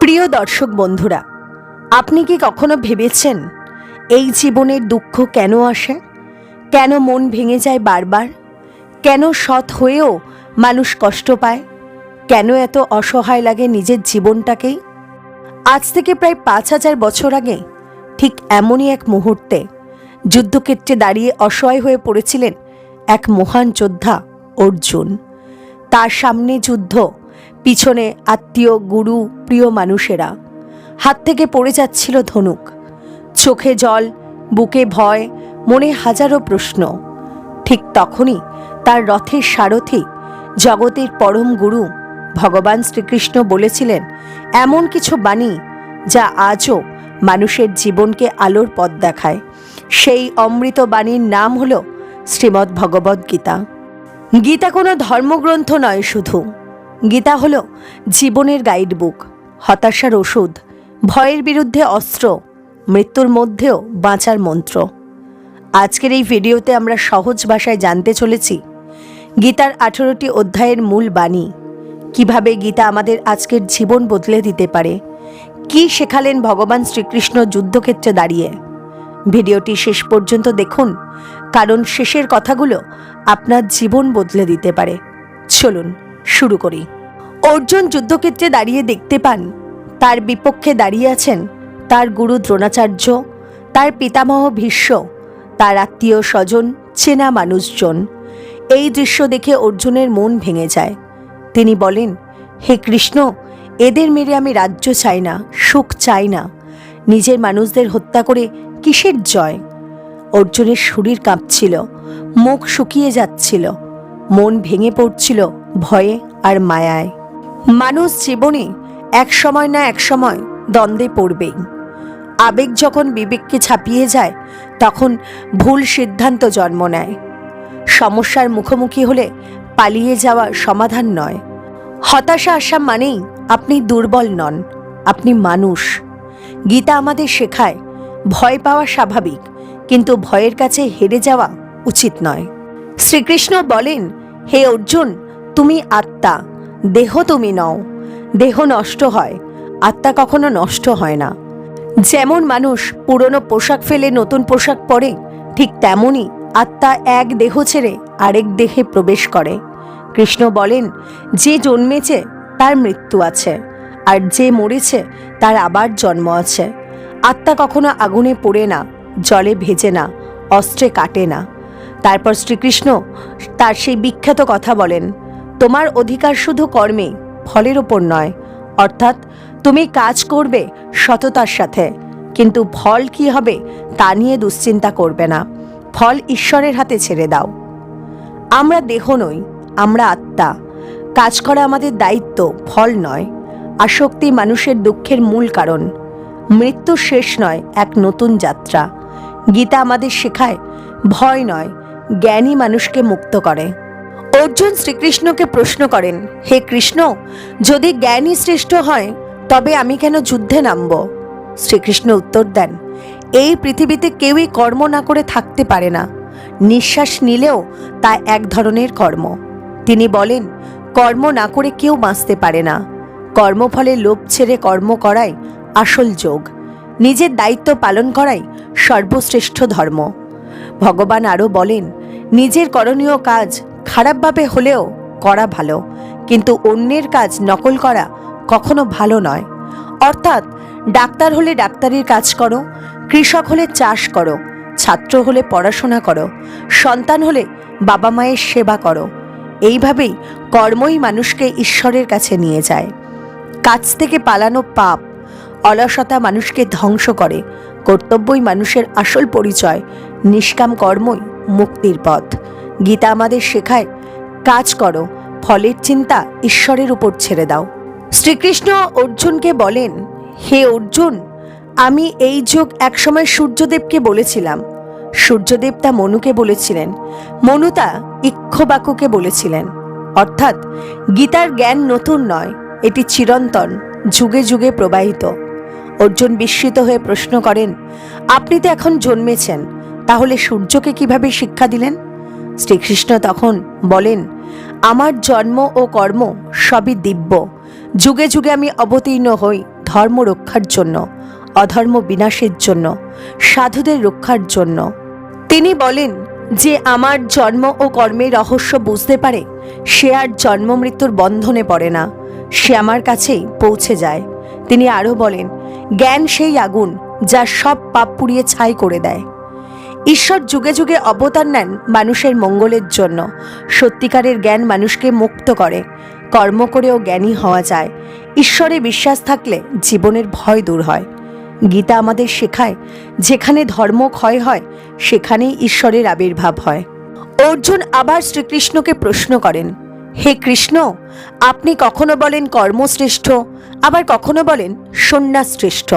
প্রিয় দর্শক বন্ধুরা, আপনি কি কখনো ভেবেছেন এই জীবনের দুঃখ কেন আসে? কেন মন ভেঙে যায় বারবার? কেন সৎ হয়েও মানুষ কষ্ট পায়? কেন এত অসহায় লাগে নিজের জীবনটাকেই? আজ থেকে প্রায় পাঁচ হাজার বছর আগে, ঠিক এমনই এক মুহূর্তে যুদ্ধক্ষেত্রে দাঁড়িয়ে অসহায় হয়ে পড়েছিলেন এক মহান যোদ্ধা অর্জুন। তার সামনে যুদ্ধ পিছনে আত্মীয়, গুরু, প্রিয় মানুষেরা। হাত থেকে পড়ে যাচ্ছিল ধনুক। চোখে জল, বুকে ভয়, মনে হাজারো প্রশ্ন। ঠিক তখনই তার রথের সারথি, জগতের পরম গুরু, ভগবান শ্রীকৃষ্ণ বলেছিলেন, এমন কিছু বাণী যা আজও মানুষের জীবনকে আলোর পথ দেখায়। সেই অমৃত বাণীর নাম হল শ্রীমদ্ ভগবদ্ গীতা। গীতা কোনো ধর্মগ্রন্থ নয় শুধু। গীতা হলো জীবনের গাইড বুক হতাশার ওষুধ, ভয়ের বিরুদ্ধে অস্ত্র, মৃত্যুর মধ্যেও বাঁচার মন্ত্র। আজকের এই ভিডিওতে আমরা সহজ ভাষায় জানতে চলেছি গীতার আঠেরোটি অধ্যায়ের মূল বাণী। কীভাবে গীতা আমাদের আজকের জীবন বদলে দিতে পারে? কি শেখালেন ভগবান শ্রীকৃষ্ণ যুদ্ধক্ষেত্রে দাঁড়িয়ে? ভিডিওটি শেষ পর্যন্ত দেখুন, কারণ শেষের কথাগুলো আপনার জীবন বদলে দিতে পারে। চলুন শুরু করি। অর্জুন যুদ্ধক্ষেত্রে দাঁড়িয়ে দেখতে পান, তার বিপক্ষে দাঁড়িয়ে আছেন তার গুরু দ্রোণাচার্য, তার পিতামহ ভীষ্ম, তার আত্মীয় স্বজন, চেনা মানুষজন। এই দৃশ্য দেখে অর্জুনের মন ভেঙে যায়। তিনি বলেন, হে কৃষ্ণ, এদের মেরে আমি রাজ্য চাই না, সুখ চাই না। নিজের মানুষদের হত্যা করে কিসের জয়? অর্জুনের শরীর কাঁপছিল, মুখ শুকিয়ে যাচ্ছিল। মন ভেঙে পড়ছিল ভয়ে আর মায়ায়। মানুষ জীবনে এক সময় না এক সময় দ্বন্দ্বে পড়বেই। আবেগ যখন বিবেককে ছাপিয়ে যায়, তখন ভুল সিদ্ধান্ত জন্ম নেয়। সমস্যার মুখোমুখি হলে পালিয়ে যাওয়া সমাধান নয়। হতাশা আসা মানেই আপনি দুর্বল নন, আপনি মানুষ। গীতা আমাদের শেখায়, ভয় পাওয়া স্বাভাবিক, কিন্তু ভয়ের কাছে হেরে যাওয়া উচিত নয়। শ্রীকৃষ্ণ বলেন, হে অর্জুন, তুমি আত্মা, দেহ তুমি নও। দেহ নষ্ট হয়, আত্মা কখনো নষ্ট হয় না। যেমন মানুষ পুরনো পোশাক ফেলে নতুন পোশাক পরে, ঠিক তেমনই আত্মা এক দেহ ছেড়ে আরেক দেহে প্রবেশ করে। কৃষ্ণ বলেন, যে জন্মেছে, তার মৃত্যু আছে, আর যে মরেছে, তার আবার জন্ম আছে। আত্মা কখনো আগুনে পড়ে না, জলে ভেজে না, অস্ত্রে কাটে না। তারপর শ্রীকৃষ্ণ তার সেই বিখ্যাত কথা বলেন, তোমার অধিকার শুধু কর্মে, ফলের ওপর নয়। অর্থাৎ তুমি কাজ করবে সততার সাথে, কিন্তু ফল কি হবে তা নিয়ে দুশ্চিন্তা করবে না। ফল ঈশ্বরের হাতে ছেড়ে দাও। আমরা দেহ নই, আমরা আত্মা। কাজ করা আমাদের দায়িত্ব, ফল নয়। আসক্তি মানুষের দুঃখের মূল কারণ। মৃত্যু শেষ নয়, এক নতুন যাত্রা। গীতা আমাদের শেখায়, ভয় নয় জ্ঞানী মানুষকে মুক্ত করে। অর্জুন শ্রীকৃষ্ণকে প্রশ্ন করেন, হে কৃষ্ণ, যদি জ্ঞানী শ্রেষ্ঠ হয়, তবে আমি কেন যুদ্ধে নামব? শ্রীকৃষ্ণ উত্তর দেন, এই পৃথিবীতে কেউই কর্ম না করে থাকতে পারে না। নিঃশ্বাস নিলেও তা এক ধরনের কর্ম। তিনি বলেন, কর্ম না করে কেউ বাঁচতে পারে না। কর্মফলে লোভ ছেড়ে কর্ম করাই আসল যোগ। নিজের দায়িত্ব পালন করাই সর্বশ্রেষ্ঠ ধর্ম। ভগবান আরও বলেন, নিজের করণীয় কাজ খারাপভাবে হলেও করা ভালো, কিন্তু অন্যের কাজ নকল করা কখনো ভালো নয়। অর্থাৎ ডাক্তার হলে ডাক্তারির কাজ করো, কৃষক হলে চাষ করো, ছাত্র হলে পড়াশোনা করো, সন্তান হলে বাবা মায়ের সেবা করো। এইভাবেই কর্মই মানুষকে ঈশ্বরের কাছে নিয়ে যায়। কাজ থেকে পালানো পাপ, অলসতা মানুষকে ধ্বংস করে। কর্তব্যই মানুষের আসল পরিচয় নিষ্কাম কর্মই মুক্তির পথ। গীতা আমাদের শেখায়, কাজ করো, ফলের চিন্তা ঈশ্বরের উপর ছেড়ে দাও। শ্রীকৃষ্ণ অর্জুনকে বলেন, হে অর্জুন, আমি এই যোগ একসময় সূর্যদেবকে বলেছিলাম। সূর্যদেব তা মনুকে বলেছিলেন, মনু তা ইক্ষবাকুকে বলেছিলেন। অর্থাৎ গীতার জ্ঞান নতুন নয়, এটি চিরন্তন, যুগে যুগে প্রবাহিত। অর্জুন বিস্মিত হয়ে প্রশ্ন করেন, আপনি তো এখন জন্মেছেন তাহলে সূর্যকে কীভাবে শিক্ষা দিলেন? শ্রীকৃষ্ণ তখন বলেন, আমার জন্ম ও কর্ম সবই দিব্য। যুগে যুগে আমি অবতীর্ণ হই ধর্ম রক্ষার জন্য, অধর্ম বিনাশের জন্য, সাধুদের রক্ষার জন্য। তিনি বলেন, যে আমার জন্ম ও কর্মের রহস্য বুঝতে পারে, সে আর জন্ম মৃত্যুর বন্ধনে পড়ে না, সে আমার কাছেই পৌঁছে যায়। তিনি আরও বলেন, জ্ঞান সেই আগুন যা সব পাপ পুড়িয়ে ছাই করে দেয়। ঈশ্বর যুগে যুগে অবতার নেন মানুষের মঙ্গলের জন্য। সত্যিকারের জ্ঞান মানুষকে মুক্ত করে, কর্ম করেও জ্ঞানী হওয়া যায়। ঈশ্বরে বিশ্বাস থাকলে জীবনের ভয় দূর হয়। গীতা আমাদের শেখায়, যেখানে ধর্ম ক্ষয় হয়, সেখানেই ঈশ্বরের আবির্ভাব হয়। অর্জুন আবার শ্রীকৃষ্ণকে প্রশ্ন করেন, হে কৃষ্ণ, আপনি কখনো বলেন কর্মশ্রেষ্ঠ, আবার কখনো বলেন সন্ন্যাস শ্রেষ্ঠ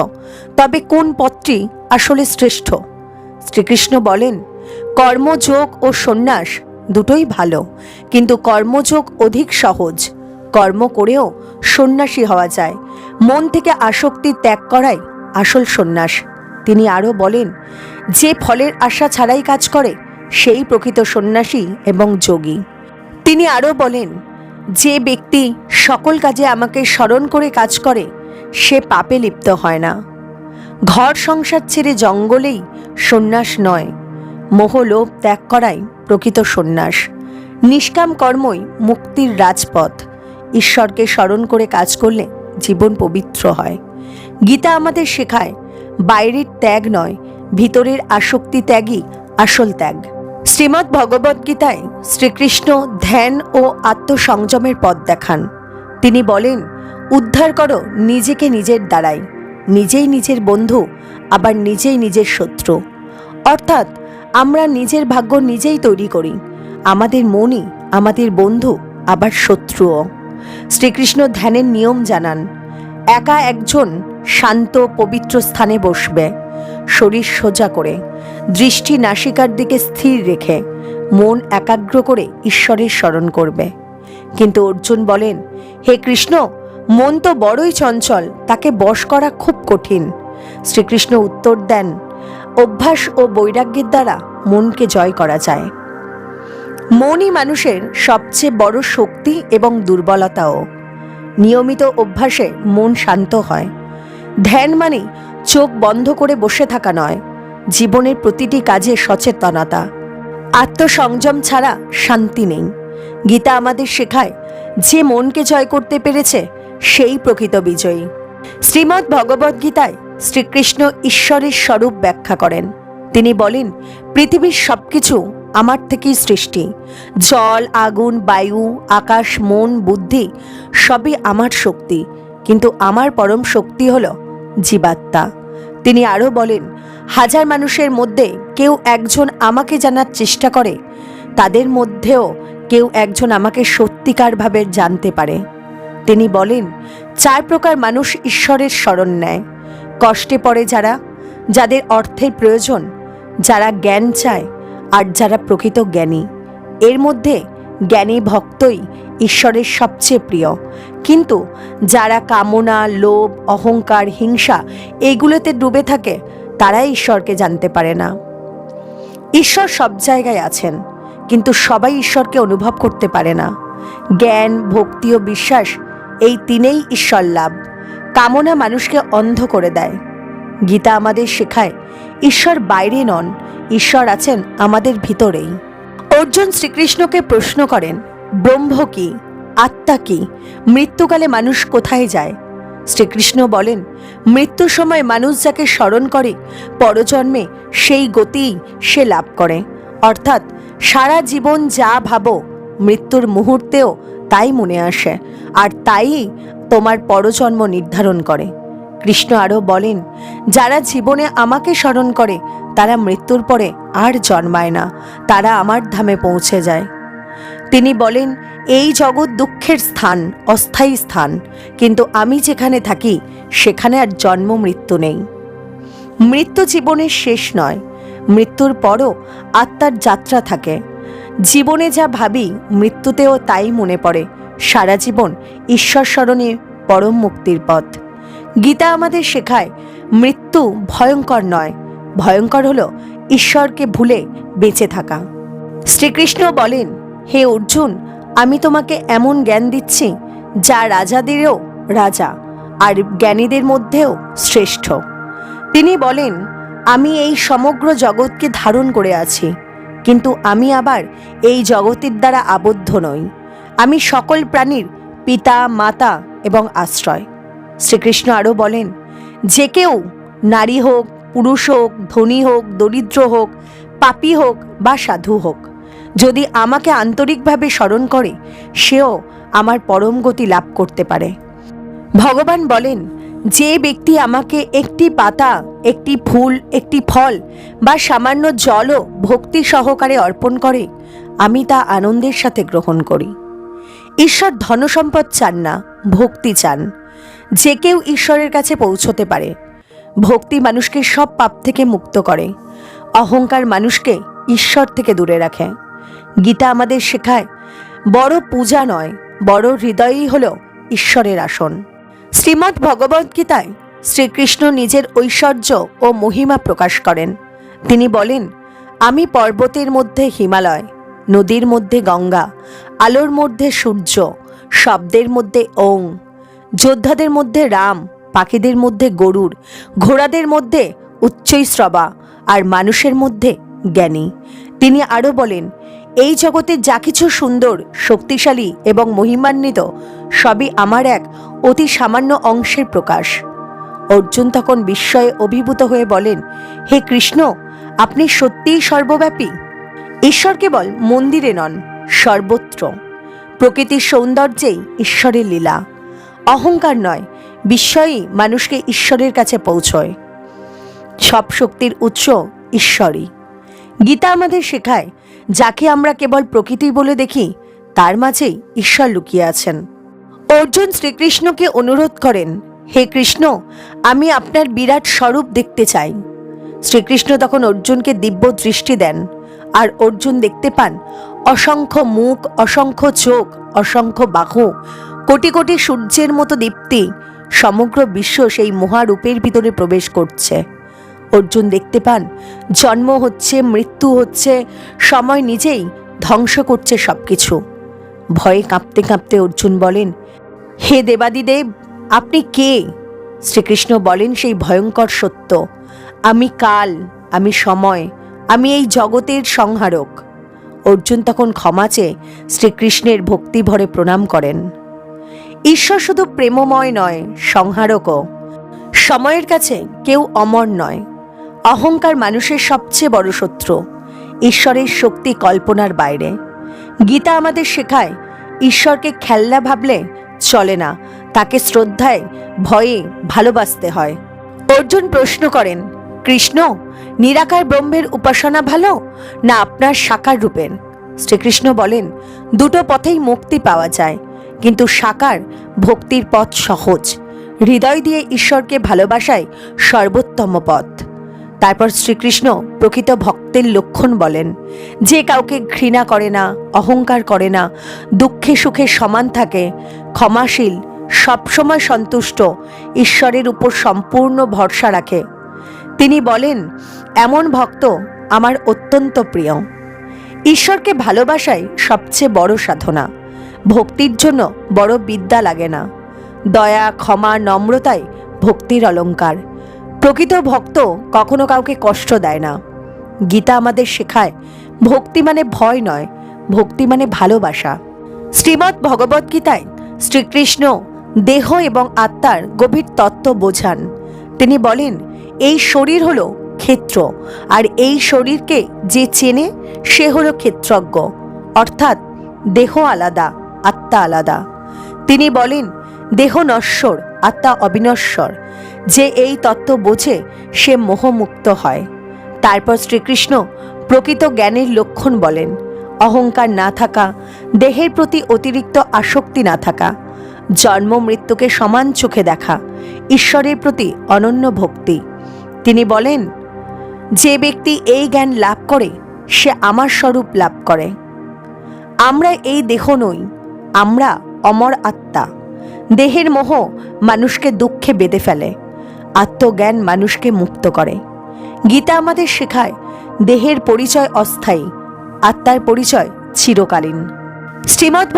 তবে কোন পথটি আসলে শ্রেষ্ঠ? শ্রীকৃষ্ণ বলেন, কর্মযোগ ও সন্ন্যাস দুটোই ভালো, কিন্তু কর্মযোগ অধিক সহজ। কর্ম করেও সন্ন্যাসী হওয়া যায়। মন থেকে আসক্তি ত্যাগ করাই আসল সন্ন্যাস। তিনি আরও বলেন, যে ফলের আশা ছাড়াই কাজ করে, সেই প্রকৃত সন্ন্যাসী এবং যোগী। তিনি আরও বলেন, যে ব্যক্তি সকল কাজে আমাকে স্মরণ করে কাজ করে, সে পাপে লিপ্ত হয় না। ঘর সংসার ছেড়ে জঙ্গলেই সন্ন্যাস নয়। মোহলোভ ত্যাগ করাই প্রকৃত সন্ন্যাস। নিষ্কাম কর্মই মুক্তির রাজপথ। ঈশ্বরকে স্মরণ করে কাজ করলে জীবন পবিত্র হয়। গীতা আমাদের শেখায়, বাইরের ত্যাগ নয়, ভিতরের আসক্তি ত্যাগই আসল ত্যাগ। শ্রীমদ্ ভগবদ গীতায় শ্রীকৃষ্ণ ধ্যান ও আত্মসংযমের পথ দেখান। তিনি বলেন, উদ্ধার করো নিজেকে নিজের দ্বারাই। নিজেই নিজের বন্ধু, আবার নিজেই নিজের শত্রু। অর্থাৎ, আমরা নিজের ভাগ্য নিজেই তৈরি করি। আমাদের মনই, আমাদের বন্ধু, আবার শত্রুও। শ্রীকৃষ্ণ ধ্যানের নিয়ম জানান, একা একজন শান্ত, পবিত্র স্থানে বসবে। শরীর সোজা করে, দৃষ্টি নাসিকার দিকে স্থির রেখে, মন একাগ্র করে ঈশ্বরের স্মরণ করবে। কিন্তু অর্জুন বলেন, হে কৃষ্ণ মন তো বড়ই চঞ্চল, তাকে বশ করা খুব কঠিন। শ্রীকৃষ্ণ উত্তর দেন, অভ্যাস ও বৈরাগ্যের দ্বারা মনকে জয় করা যায়। মনই মানুষের সবচেয়ে বড় শক্তি এবং দুর্বলতাও। নিয়মিত অভ্যাসে মন শান্ত হয়। ধ্যান মানে চোখ বন্ধ করে বসে থাকা নয়, জীবনের প্রতিটি কাজে সচেতনতা। আত্মসংযম ছাড়া শান্তি নেই। গীতা আমাদের শেখায়, যে মনকে জয় করতে পেরেছে সেই প্রকৃত বিজয়ী। শ্রীমদ্ ভগবদ্গীতায় শ্রীকৃষ্ণ ঈশ্বরের স্বরূপ ব্যাখ্যা করেন। তিনি বলেন, পৃথিবীর সবকিছু আমার থেকেই সৃষ্টি। জল, আগুন, বায়ু, আকাশ, মন, বুদ্ধি, সবই আমার শক্তি। কিন্তু আমার পরম শক্তি হল জীবাত্মা। তিনি আরও বলেন, হাজার মানুষের মধ্যে কেউ একজন আমাকে জানার চেষ্টা করে, তাদের মধ্যেও কেউ একজন আমাকে সত্যিকারভাবে জানতে পারে। তিনি বলেন, চার প্রকার মানুষ ঈশ্বরের স্মরণ নেয়। কষ্টে পড়ে যারা, যাদের অর্থের প্রয়োজন, যারা জ্ঞান চায় আর যারা প্রকৃত জ্ঞানী। এর মধ্যে জ্ঞানী ভক্তই ঈশ্বরের সবচেয়ে প্রিয়। কিন্তু যারা কামনা, লোভ, অহংকার, হিংসা এইগুলোতে ডুবে থাকে, তারাই ঈশ্বরকে জানতে পারে না। ঈশ্বর সব জায়গায় আছেন, কিন্তু সবাই ঈশ্বরকে অনুভব করতে পারে না। জ্ঞান, ভক্তি ও বিশ্বাস এই তিনেই ঈশ্বর লাভ। কামনা মানুষকে অন্ধ করে দেয়। গীতা আমাদের শেখায়, ঈশ্বর বাইরে নন, ঈশ্বর আছেন আমাদের ভিতরেই। অর্জুন শ্রীকৃষ্ণকে প্রশ্ন করেন, ব্রহ্ম কি? আত্মা কি? মৃত্যুকালে মানুষ কোথায় যায়? শ্রীকৃষ্ণ বলেন, মৃত্যুর সময় মানুষ যাকে স্মরণ করে, পরজন্মে সেই গতিই সে লাভ করে। অর্থাৎ সারা জীবন যা ভাবো, মৃত্যুর মুহূর্তেও তাই মনে আসে, আর তাই তোমার পরজন্ম নির্ধারণ করে। কৃষ্ণ আরও বলেন, যারা জীবনে আমাকে স্মরণ করে, তারা মৃত্যুর পরে আর জন্মায় না, তারা আমার ধামে পৌঁছে যায়। তিনি বলেন, এই জগৎ দুঃখের স্থান, অস্থায়ী স্থান, কিন্তু আমি যেখানে থাকি, সেখানে আর জন্ম মৃত্যু নেই। মৃত্যু জীবনের শেষ নয়, মৃত্যুর পরও আত্মার যাত্রা থাকে জীবনে যা ভাবি, মৃত্যুতেও তাই মনে পড়ে। সারা জীবন ঈশ্বর স্মরণে পরম মুক্তির পথ। গীতা আমাদের শেখায়, মৃত্যু ভয়ঙ্কর নয়, ভয়ঙ্কর হলো ঈশ্বরকে ভুলে বেঁচে থাকা। শ্রীকৃষ্ণ বলেন, হে অর্জুন, আমি তোমাকে এমন জ্ঞান দিচ্ছি, যা রাজাদেরও রাজা আর জ্ঞানীদের মধ্যেও শ্রেষ্ঠ। তিনি বলেন, আমি এই সমগ্র জগৎকে ধারণ করে আছি। কিন্তু আমি আবার এই জগতের দ্বারা আবদ্ধ নই। আমি সকল প্রাণীর পিতা, মাতা এবং আশ্রয়। শ্রীকৃষ্ণ আরও বলেন, যে কেউ নারী হোক, পুরুষ হোক, ধনী হোক, দরিদ্র হোক, পাপী হোক বা সাধু হোক, যদি আমাকে আন্তরিকভাবে স্মরণ করে, সেও আমার পরম গতি লাভ করতে পারে। ভগবান বলেন যে ব্যক্তি আমাকে একটি পাতা, একটি ফুল, একটি ফল বা সামান্য জলও ভক্তি সহকারে অর্পণ করে, আমি তা আনন্দের সাথে গ্রহণ করি। ঈশ্বর ধনসম্পদ চান না, ভক্তি চান। যে কেউ ঈশ্বরের কাছে পৌঁছতে পারে। ভক্তি মানুষকে সব পাপ থেকে মুক্ত করে। অহংকার মানুষকে ঈশ্বর থেকে দূরে রাখে। গীতা আমাদের শেখায়, বড় পূজা নয়, বড় হৃদয়ই হল ঈশ্বরের আসন। শ্রীমদ্ ভগবদ্গীতায় শ্রীকৃষ্ণ নিজের ঐশ্বর্য ও মহিমা প্রকাশ করেন। তিনি বলেন, আমি পর্বতের মধ্যে হিমালয়, নদীর মধ্যে গঙ্গা, আলোর মধ্যে সূর্য, শব্দের মধ্যে ওং, যোদ্ধাদের মধ্যে রাম, পাখিদের মধ্যে গরুর ঘোড়াদের মধ্যে উচ্চৈশ্রবা আর মানুষের মধ্যে জ্ঞানী। তিনি আরও বলেন এই জগতে যা কিছু সুন্দর, শক্তিশালী এবং মহিমান্বিত, সবই আমার এক অতি সামান্য অংশের প্রকাশ। অর্জুন তখন বিস্ময়ে অভিভূত হয়ে বলেন, হে কৃষ্ণ, আপনি সত্যিই সর্বব্যাপী। ঈশ্বর কেবল মন্দিরে নন, সর্বত্র। প্রকৃতির সৌন্দর্যেই ঈশ্বরের লীলা। অহংকার নয়, বিস্ময়ই মানুষকে ঈশ্বরের কাছে পৌঁছয়। সব শক্তির উৎস ঈশ্বরই। গীতা আমাদের শেখায় যাকে আমরা কেবল প্রকৃতি বলে দেখি, তার মাঝেই ঈশ্বর লুকিয়ে আছেন। অর্জুন শ্রীকৃষ্ণকে অনুরোধ করেন, হে কৃষ্ণ, আমি আপনার বিরাট স্বরূপ দেখতে চাই। শ্রীকৃষ্ণ তখন অর্জুনকে দিব্য দৃষ্টি দেন, আর অর্জুন দেখতে পান অসংখ্য মুখ, অসংখ্য চোখ, অসংখ্য বাহু, কোটি কোটি সূর্যের মতো দীপ্তি সমগ্র বিশ্ব সেই মহারূপের ভিতরে প্রবেশ করছে। অর্জুন দেখতে পান। জন্ম হচ্ছে, মৃত্যু হচ্ছে, সময় নিজেই ধ্বংস করছে সব কিছু ভয়ে কাঁপতে কাঁপতে অর্জুন বলেন, হে দেবাদিদেব, আপনি কে? শ্রীকৃষ্ণ বলেন, সেই ভয়ঙ্কর সত্য। আমি কাল, আমি সময়, আমি এই জগতের সংহারক। অর্জুন তখন ক্ষমা চেয়ে শ্রীকৃষ্ণের ভক্তি ভরে প্রণাম করেন। ঈশ্বর শুধু প্রেমময় নয়, সংহারকও। সময়ের কাছে কেউ অমর নয়। অহংকার মানুষের সবচেয়ে বড় শত্রু, ঈশ্বরের শক্তি কল্পনার বাইরে। গীতা আমাদের শেখায়, ঈশ্বরকে খেলনা ভাবলে চলে না, তাকে শ্রদ্ধায়, ভয়ে ভালোবাসতে হয়। অর্জুন প্রশ্ন করেন, কৃষ্ণ, নিরাকার ব্রহ্মের উপাসনা ভালো না আপনার সাকার রূপের? শ্রীকৃষ্ণ বলেন, দুটো পথেই মুক্তি পাওয়া যায়, কিন্তু সাকার ভক্তির পথ সহজ। হৃদয় দিয়ে ঈশ্বরকে ভালোবাসায় সর্বোত্তম পথ। তারপর শ্রীকৃষ্ণ প্রকৃত ভক্তের লক্ষণ বলেন, যে কাউকে ঘৃণা করে না, অহংকার করে না, দুঃখে সুখে সমান থাকে, ক্ষমাশীল, সবসময় সন্তুষ্ট, ঈশ্বরের উপর সম্পূর্ণ ভরসা রাখে। তিনি বলেন, এমন ভক্ত আমার অত্যন্ত প্রিয়। ঈশ্বরকে ভালোবাসাই সবচেয়ে বড় সাধনা। ভক্তির জন্য বড় বিদ্যা লাগে না। দয়া, ক্ষমা, নম্রতাই ভক্তির অলঙ্কার প্রকৃত ভক্ত কখনো কাউকে কষ্ট দেয় না। গীতা আমাদের শেখায়, ভক্তি মানে ভয় নয়, ভক্তি মানে ভালোবাসা। শ্রীমৎ ভগবদ্গীতায় শ্রীকৃষ্ণ দেহ এবং আত্মার গভীর তত্ত্ব বোঝান। তিনি বলেন, এই শরীর হলো ক্ষেত্র, আর এই শরীরকে যে চেনে, সে হলো ক্ষেত্রজ্ঞ। অর্থাৎ দেহ আলাদা, আত্মা আলাদা। তিনি বলেন, দেহ নশ্বর, আত্মা অবিনশ্বর। যে এই তত্ত্ব বোঝে, সে মোহমুক্ত হয়। তারপর শ্রীকৃষ্ণ প্রকৃত জ্ঞানের লক্ষণ বলেন, অহংকার না থাকা, দেহের প্রতি অতিরিক্ত আসক্তি না থাকা, জন্ম মৃত্যুকে সমান চোখে দেখা, ঈশ্বরের প্রতি অনন্য ভক্তি। তিনি বলেন, যে ব্যক্তি এই জ্ঞান লাভ করে, সে আমার স্বরূপ লাভ করে। আমরা এই দেহ নই, আমরা অমর আত্মা। দেহের মোহ মানুষকে দুঃখে বেঁধে ফেলে। আত্মজ্ঞান মানুষকে মুক্ত করে। গীতা আমাদের শেখায়, দেহের পরিচয় অস্থায়ী, আত্মার পরিচয় চিরকালীন। শ্রীমদ্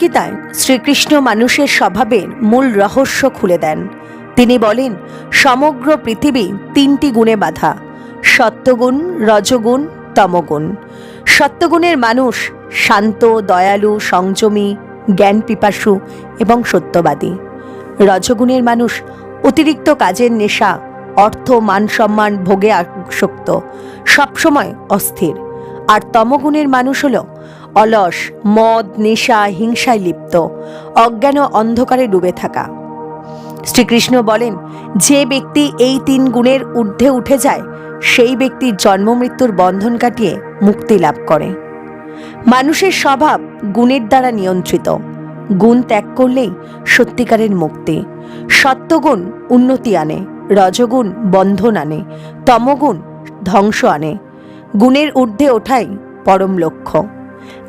গীতায় শ্রীকৃষ্ণ মানুষের স্বভাবের মূল রহস্য খুলে দেন। তিনি বলেন, সমগ্র পৃথিবী তিনটি গুণে বাঁধা, সত্যগুণ, রজগুণ, তমগুণ। সত্যগুণের মানুষ শান্ত, দয়ালু, সংযমী, জ্ঞান পিপাসু এবং সত্যবাদী। রজগুণের মানুষ অতিরিক্ত কাজের নেশা, অর্থ, মান সম্মান ভোগে আসক্ত, সবসময় অস্থির। আর তমগুণের মানুষ হল অলস, মদ, নেশা, হিংসায় লিপ্ত, অজ্ঞান অন্ধকারে ডুবে থাকা। শ্রীকৃষ্ণ বলেন, যে ব্যক্তি এই তিন গুণের ঊর্ধ্বে উঠে যায়, সেই ব্যক্তির জন্ম মৃত্যুর বন্ধন কাটিয়ে মুক্তি লাভ করে। মানুষের স্বভাব গুণের দ্বারা নিয়ন্ত্রিত। গুণ ত্যাগ করলেই সত্যিকারের মুক্তি। সত্যগুণ উন্নতি আনে, রজগুণ বন্ধন আনে, তমগুণ ধ্বংস আনে। গুণের ঊর্ধ্বে ওঠাই পরম লক্ষ্য।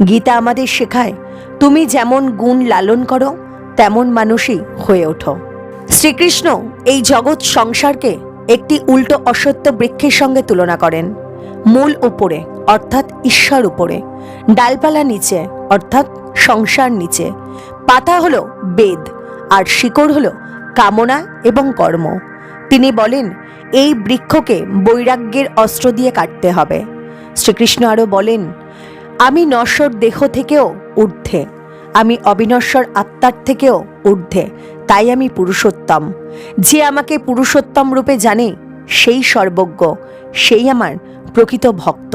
গীতা আমাদের শেখায়, তুমি যেমন গুণ লালন করো, তেমন মানুষই হয়ে ওঠো। শ্রীকৃষ্ণ এই জগৎ সংসারকে একটি উল্টো অসত্য বৃক্ষের সঙ্গে তুলনা করেন। মূল উপরে, অর্থাৎ ঈশ্বর উপরে, ডালপালা নিচে, অর্থাৎ সংসার নিচে। পাতা হলো বেদ, আর শিকড় হলো কামনা এবং কর্ম। তিনি বলেন, এই বৃক্ষকে বৈরাগ্যের অস্ত্র দিয়ে কাটতে হবে। শ্রীকৃষ্ণ আরও বলেন, আমি নশ্বর দেহ থেকেও ঊর্ধ্বে, আমি অবিনশ্বর আত্মার থেকেও ঊর্ধ্বে, তাই আমি পুরুষোত্তম। যে আমাকে পুরুষোত্তম রূপে জানে, সেই সর্বজ্ঞ, সেই আমার প্রকৃত ভক্ত।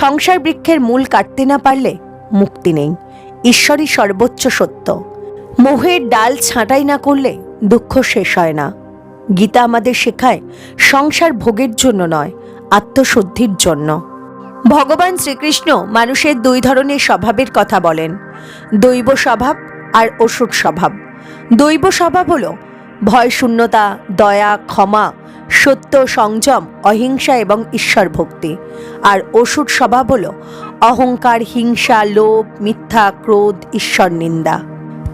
সংসার বৃক্ষের মূল কাটতে না পারলে মুক্তি নেই। ঈশ্বরই সর্বোচ্চ সত্য। মোহের ডাল ছাঁটাই না করলে দুঃখ শেষ হয় না। গীতা আমাদের শেখায়, সংসার ভোগের জন্য নয়, আত্মশুদ্ধির জন্য। ভগবান শ্রীকৃষ্ণ মানুষের দুই ধরনের স্বভাবের কথা বলেন, দৈব স্বভাব আর অসুর স্বভাব। দৈব স্বভাব হল ভয়, শূন্যতা, দয়া, ক্ষমা, সত্য, সংযম, অহিংসা এবং ঈশ্বর ভক্তি আর অসুর স্বভাব হলো অহংকার, হিংসা, লোভ, মিথ্যা, ক্রোধ, ঈশ্বর নিন্দা।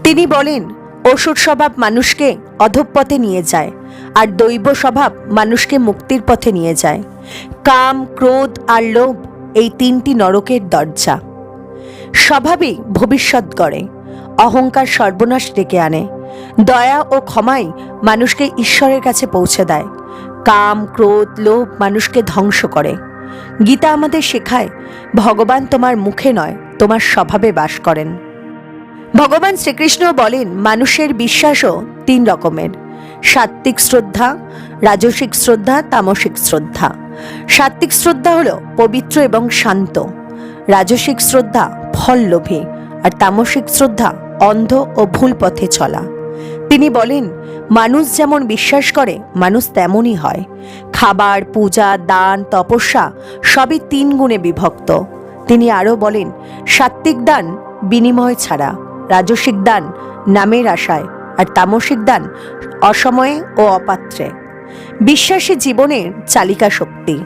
তিনি বলেন, অসুর স্বভাব মানুষকে অধঃপথে নিয়ে যায়, আর দৈব স্বভাব মানুষকে মুক্তির পথে নিয়ে যায়। কাম, ক্রোধ আর লোভ এই তিনটি নরকের দরজা। স্বভাবই ভবিষ্যৎ গড়ে, অহংকার সর্বনাশ ডেকে আনে। দয়া ও ক্ষমাই মানুষকে ঈশ্বরের কাছে পৌঁছে দেয়। কাম, ক্রোধ, লোভ মানুষকে ধ্বংস করে। গীতা আমাদের শেখায়, ভগবান তোমার মুখে নয়, তোমার স্বভাবে বাস করেন। ভগবান শ্রীকৃষ্ণ বলেন, মানুষের বিশ্বাসও তিন রকমের। সাত্ত্বিক শ্রদ্ধা, রাজসিক শ্রদ্ধা, তামসিক শ্রদ্ধা। সাত্ত্বিক শ্রদ্ধা হলো পবিত্র এবং শান্ত। রাজসিক শ্রদ্ধা ফল লোভী আর তামসিক শ্রদ্ধা অন্ধ ও ভুল পথে চলা। তিনি বলেন, মানুষ যেমন বিশ্বাস করে, মানুষ তেমনই হয়। খাবার, পূজা, দান, তপস্যা সবই তিন গুণে বিভক্ত। তিনি আরও বলেন, সাত্ত্বিক দান বিনিময় ছাড়া, রাজসিক দান নামের আশায়, আর তামসিক দান অসময়ে ও অপাত্রে। বিশ্বাসী জীবনের চালিকা শক্তি,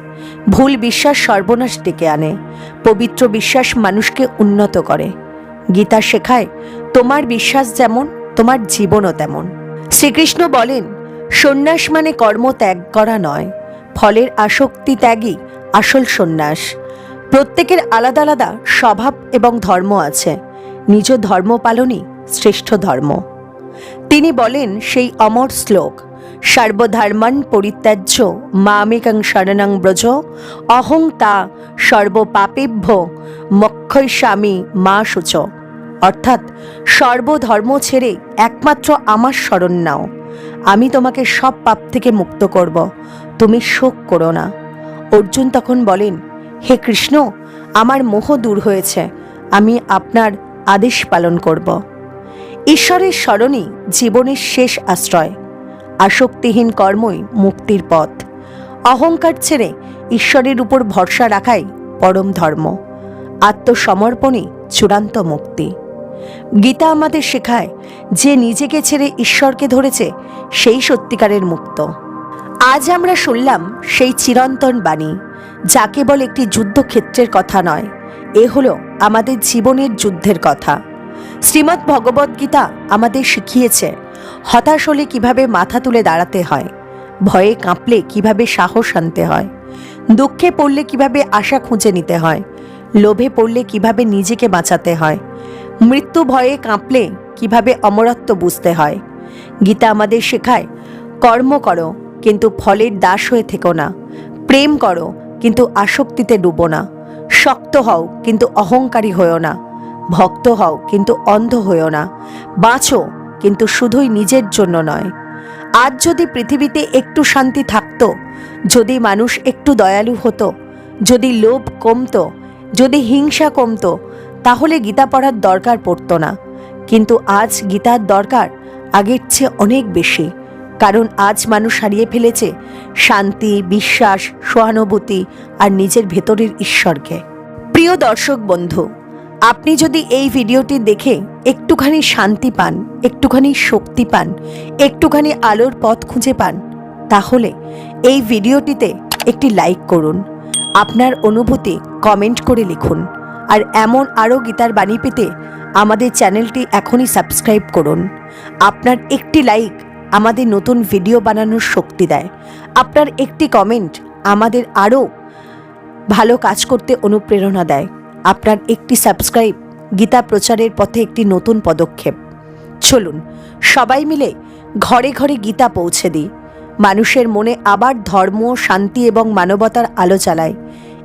ভুল বিশ্বাস সর্বনাশ ডেকে আনে, পবিত্র বিশ্বাস মানুষকে উন্নত করে। গীতা শেখায়, তোমার বিশ্বাস যেমন তোমার জীবনও তেমন। শ্রীকৃষ্ণ বলেন, সন্ন্যাস মানে কর্ম ত্যাগ করা নয়, ফলের আসক্তি ত্যাগই আসল সন্ন্যাস। প্রত্যেকের আলাদা আলাদা স্বভাব এবং ধর্ম আছে, নিজ ধর্ম পালনই শ্রেষ্ঠ ধর্ম। তিনি বলেন, সেই অমর শ্লোক, সর্বধর্মান পরিত্যাজ্য মামেকং শরণং ব্রজ, অহং তা সর্বপাপেভ্য মক্ষৈস্বামী মা শুচ। অর্থাৎ সর্বধর্ম ছেড়ে একমাত্র আমার শরণ নাও। আমি তোমাকে সব পাপ থেকে মুক্ত করব, তুমি শোক করো না। অর্জুন তখন বলেন, হে কৃষ্ণ, আমার মোহ দূর হয়েছে, আমি আপনার আদেশ পালন করব। ঈশ্বরের স্মরণই জীবনের শেষ আশ্রয়, আসক্তিহীন কর্মই মুক্তির পথ। অহংকার ছেড়ে ঈশ্বরের উপর ভরসা রাখাই পরম ধর্ম। আত্মসমর্পণই চূড়ান্ত মুক্তি। গীতা আমাদের শেখায় যে নিজেকে ছেড়ে ঈশ্বরকে ধরেছে, সেই সত্যিকারের মুক্ত। আজ আমরা শুনলাম সেই চিরন্তন বাণী যা কেবল একটি যুদ্ধক্ষেত্রের কথা নয়, এ হলো আমাদের জীবনের যুদ্ধের কথা। শ্রীমৎ ভগবদ গীতা আমাদের শিখিয়েছে, হতাশ হলে কীভাবে মাথা তুলে দাঁড়াতে হয়, ভয়ে কাঁপলে কীভাবে সাহস আনতে হয়, দুঃখে পড়লে কীভাবে আশা খুঁজে নিতে হয়, লোভে পড়লে কীভাবে নিজেকে বাঁচাতে হয় মৃত্যু ভয়ে কাঁপলে কীভাবে অমরত্ব বুঝতে হয়? গীতা আমাদের শেখায়, কর্ম করো, কিন্তু ফলের দাস হয়ে থেকো না। প্রেম করো, কিন্তু আসক্তিতে ডুবো না। শক্ত হও, কিন্তু অহংকারী হও না। ভক্ত হও, কিন্তু অন্ধ হও না। বাঁচো, কিন্তু শুধুই নিজের জন্য নয়। আজ যদি পৃথিবীতে একটু শান্তি থাকত, যদি মানুষ একটু দয়ালু হতো, যদি লোভ কমতো, যদি হিংসা কমতো তাহলে গীতা পড়ার দরকার পড়তো না। কিন্তু আজ গীতার দরকার আগের চেয়ে অনেক বেশি। কারণ আজ মানুষ হারিয়ে ফেলেছে শান্তি, বিশ্বাস, সহানুভূতি আর নিজের ভেতরের ঈশ্বরকে। প্রিয় দর্শক বন্ধু, আপনি যদি এই ভিডিওটি দেখে একটুখানি শান্তি পান, একটুখানি শক্তি পান, একটুখানি আলোর পথ খুঁজে পান, তাহলে এই ভিডিওটিতে একটি লাইক করুন। আপনার অনুভূতি কমেন্ট করে লিখুন। আর এমন আরও গীতার বাণী পেতে আমাদের চ্যানেলটি এখনই সাবস্ক্রাইব করুন। আপনার একটি লাইক আমাদের নতুন ভিডিও বানানোর শক্তি দেয়। আপনার একটি কমেন্ট আমাদের আরও ভালো কাজ করতে অনুপ্রেরণা দেয়। আপনার একটি সাবস্ক্রাইব গীতা প্রচারের পথে একটি নতুন পদক্ষেপ। চলুন, সবাই মিলে ঘরে ঘরে গীতা পৌঁছে দিই। মানুষের মনে আবার ধর্ম, শান্তি এবং মানবতার আলো চালায়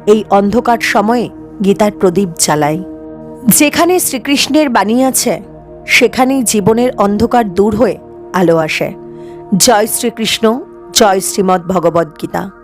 এই অন্ধকার সময়ে গীতার প্রদীপ জ্বালাই যেখানে শ্রীকৃষ্ণের বাণী আছে, সেখানেই জীবনের অন্ধকার দূর হয়ে আলো আসে। জয় শ্রীকৃষ্ণ, জয় শ্রীমদ্ ভগবদ্গীতা